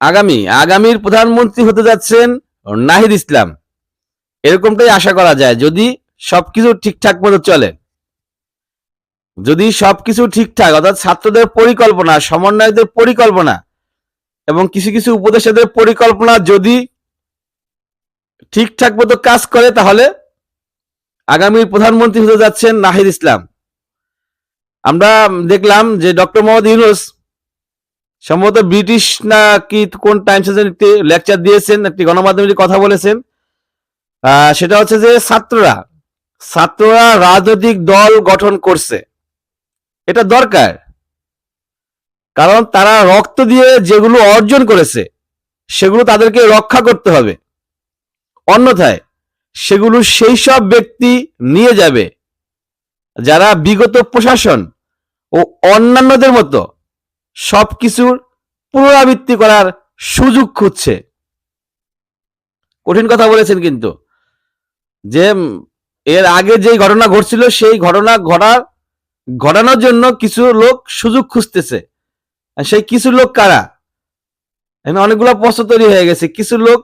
আগামী, আগামীর প্রধানমন্ত্রী হতে যাচ্ছেন নাহিদ ইসলাম। এরকমটাই আশা করা যায়, যদি সবকিছু ঠিকঠাক মতো চলে। যদি সবকিছু ঠিকঠাক, অর্থাৎ ছাত্রদের পরিকল্পনা, সমন্বয়কদের পরিকল্পনা এবং কিছু কিছু উপদেষ্টাদের পরিকল্পনা যদি ঠিকঠাক মতো কাজ করে, তাহলে আগামীর প্রধানমন্ত্রী হতে যাচ্ছেন নাহিদ ইসলাম। আমরা দেখলাম যে ডক্টর মোহাম্মদ ইউনুস সম্ভবত ব্রিটিশ না কি, কোন টাইমস একটি লেকচার দিয়েছেন, একটি গণমাধ্যমে কথা বলেছেন সেটা হচ্ছে যে ছাত্ররা ছাত্ররা রাজনৈতিক দল গঠন করছে। এটা দরকার। কারণ তারা রক্ত দিয়ে যেগুলো অর্জন করেছে, সেগুলো তাদেরকে রক্ষা করতে হবে। অন্যথায়, সেগুলো সেই সব ব্যক্তি নিয়ে যাবে, যারা বিগত প্রশাসন ও অন্যান্যদের মতো সবকিছুর পুনরাবৃত্তি করার সুযোগ খুঁজছে। কঠিন কথা বলেছেন কিন্তু যে এর আগে যে ঘটনা ঘটছিল, সেই ঘটনা ঘটার, ঘটানোর জন্য কিছু লোক সুযোগ খুঁজতেছে। সেই কিছু লোক কারা? এখানে অনেকগুলো প্রশ্ন তৈরি হয়ে গেছে। কিছু লোক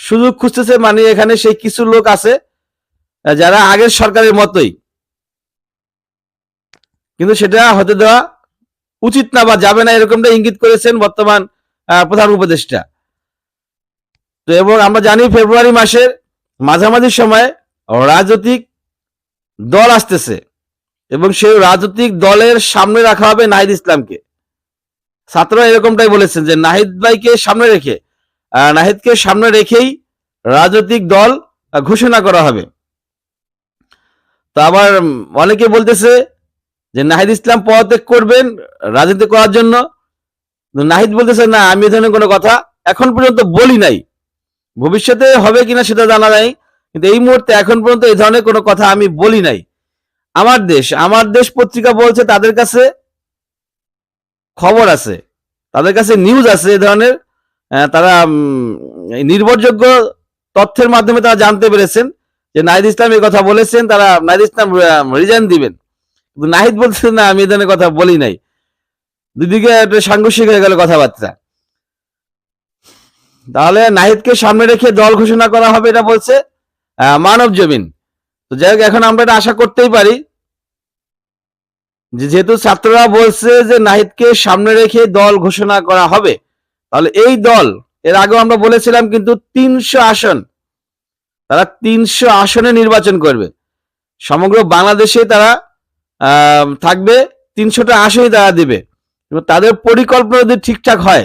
সুযোগ খুঁজতেছে মানে এখানে সেই কিছু লোক আছে, যারা আগের সরকারের মতোই। কিন্তু সেটা হতে দেওয়া উচিত না বা যাবে না, এরকমটা ইঙ্গিত করেছেন বর্তমান প্রধান উপদেষ্টা। তো এবং আমরা জানি ফেব্রুয়ারি মাসের মাঝামাঝি সময় রাজনৈতিক দল আসতেছে এবং সেই রাজনৈতিক দলের সামনে রাখা হবে নাহিদ ইসলামকে। ছাত্ররা এরকমটাই বলেছেন যে নাহিদ ভাইকে সামনে রেখে নাহিদকে সামনে রেখেই রাজনৈতিক দল ঘোষণা করা হবে। তো আবার অনেকে বলতেছে যে নাহিদ ইসলাম পদত্যাগ করবেন রাজনীতি করার জন্য। নাহিদ বলতেছে, না, আমি এ ধরনের কোনো কথা এখন পর্যন্ত বলি নাই। ভবিষ্যতে হবে কিনা সেটা জানা নাই, কিন্তু এই মুহূর্তে এখন পর্যন্ত এই ধরনের কোনো কথা আমি বলি নাই। আমার দেশ আমার দেশ পত্রিকা বলছে তাদের কাছে খবর আছে, তাদের কাছে নিউজ আছে এ ধরনের। তারা নির্ভরযোগ্য তথ্যের মাধ্যমে তারা জানতে পেরেছেন যে নাহিদ ইসলাম এই কথা বলেছেন, তারা নাহিদ ইসলাম রিজাইন দিবেন। নাহিদ বলছে না, আমি এদের কথা বলি নাই। দুদিকে একটা সাংঘর্ষিক হয়ে গেল কথাবার্তা। তাহলে নাহিদকে সামনে রেখে দল ঘোষণা করা হবে, এটা বলছে মানব জমিন। তো যাই হোক, এখন আমরা এটা আশা করতেই পারি। যেহেতু ছাত্ররা বলছে যে নাহিদকে সামনে রেখে দল ঘোষণা করা হবে, তাহলে এই দল, এর আগেও আমরা বলেছিলাম কিন্তু তিনশো আসন, তারা তিনশো আসনে নির্বাচন করবে। সমগ্র বাংলাদেশে তারা থাকবে, তিনশোটা আসনই তারা দিবে। তাদের পরিকল্পনা যদি ঠিকঠাক হয়,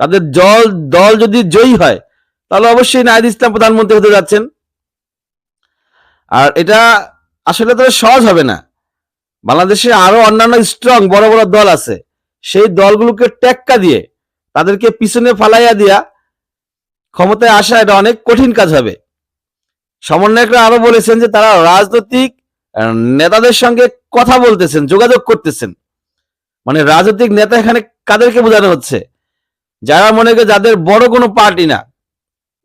তাদের জল দল যদি জয়ী হয়, তাহলে অবশ্যই নাহিদ ইসলাম প্রধানমন্ত্রী হতে যাচ্ছেন। আর এটা আসলে তো সহজ হবে না। বাংলাদেশে আরও অন্যান্য স্ট্রং বড় বড় দল আছে। সেই দলগুলোকে টেক্কা দিয়ে, তাদেরকে পিছনে ফালাইয়া দিয়া, ক্ষমতায় আসা এটা অনেক কঠিন কাজ হবে। সমন্বয়করা আরও বলেছেন যে তারা রাজনৈতিক নেতাদের সঙ্গে কথা বলতেছেন যোগাযোগ করতেছেন। মানে রাজনৈতিক নেতা এখানে কাদেরকে বোঝানো হচ্ছে? যারা মনে করে যাদের বড় কোনো পার্টি না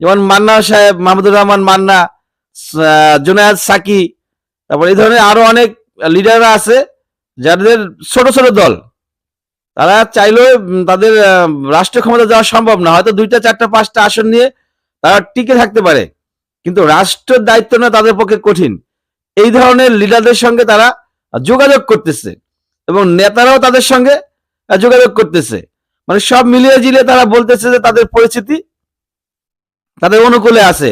যেমন মান্না সাহেব মাহমুদুর রহমান মান্না জুনায়েদ সাকি তারপর এই ধরনের আরও অনেক লিডাররা আছে যাদের ছোট ছোট দল। তারা চাইলেও তাদের আহ, রাষ্ট্রীয় ক্ষমতা যাওয়া সম্ভব না। হয়তো দুইটা চারটা পাঁচটা আসন নিয়ে তারা টিকে থাকতে পারে। কিন্তু রাষ্ট্রের দায়িত্ব না তাদের পক্ষে কঠিন। এই ধরনের লিডারদের সঙ্গে তারা যোগাযোগ করতেছে। এবং নেতারাও তাদের সঙ্গে যোগাযোগ করতেছে। মানে সব মিলিয়ে জিলিয়ে তারা বলতেছে যে তাদের পরিস্থিতি তাদের অনুকূলে আছে।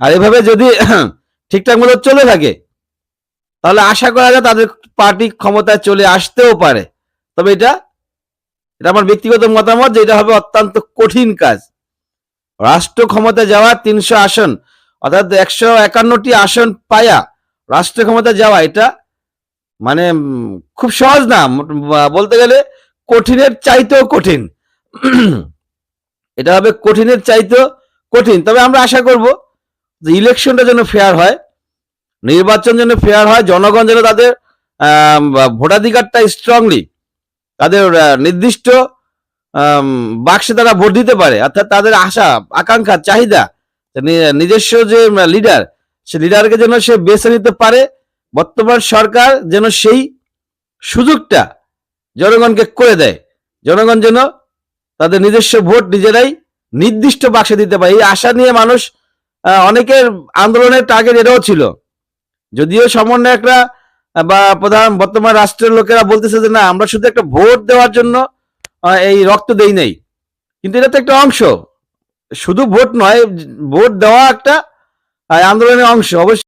আর এভাবে যদি ঠিকঠাক মতো চলে থাকে, তাহলে আশা করা যায় তাদের পার্টি ক্ষমতায় চলে আসতেও পারে। তবে এটা এটা আমার ব্যক্তিগত মতামত যে এটা হবে অত্যন্ত কঠিন কাজ। রাষ্ট্র ক্ষমতা যাওয়া তিনশো আসন, অর্থাৎ একশো একান্নটি আসন পায়া রাষ্ট্র ক্ষমতায় যাওয়া, এটা মানে খুব সহজ না। বলতে গেলে কঠিনের চাইতেও কঠিন। এটা হবে কঠিনের চাইতেও কঠিন। তবে আমরা আশা করব যে ইলেকশনটা যেন ফেয়ার হয়, নির্বাচন যেন ফেয়ার হয়, জনগণ যেন তাদের ভোটাধিকারটা স্ট্রংলি তাদের নির্দিষ্ট বাক্সে তারা ভোট দিতে পারে। অর্থাৎ তাদের আশা, আকাঙ্ক্ষা, চাহিদা নিজস্ব যে লিডার সে লিডারকে যেন সে বেছে নিতে পারে বর্তমান সরকার যেন সেই সুযোগটা জনগণকে করে দেয়। জনগণ যেন তাদের নিজস্ব ভোট নিজেরাই নির্দিষ্ট বাক্সে দিতে পারে। এই আশা নিয়ে মানুষ অনেকের আন্দোলনের টার্গেট এটাও ছিল। যদিও সমন্বয়করা বা প্রধান বর্তমান রাষ্ট্রের লোকেরা বলতেছে যে না, আমরা শুধু একটা ভোট দেওয়ার জন্য এই রক্ত দেই নাই। কিন্তু এটা তো একটা অংশ। শুধু ভোট নয়, ভোট দেওয়া একটা আন্দোলনের অংশ। অবশ্যই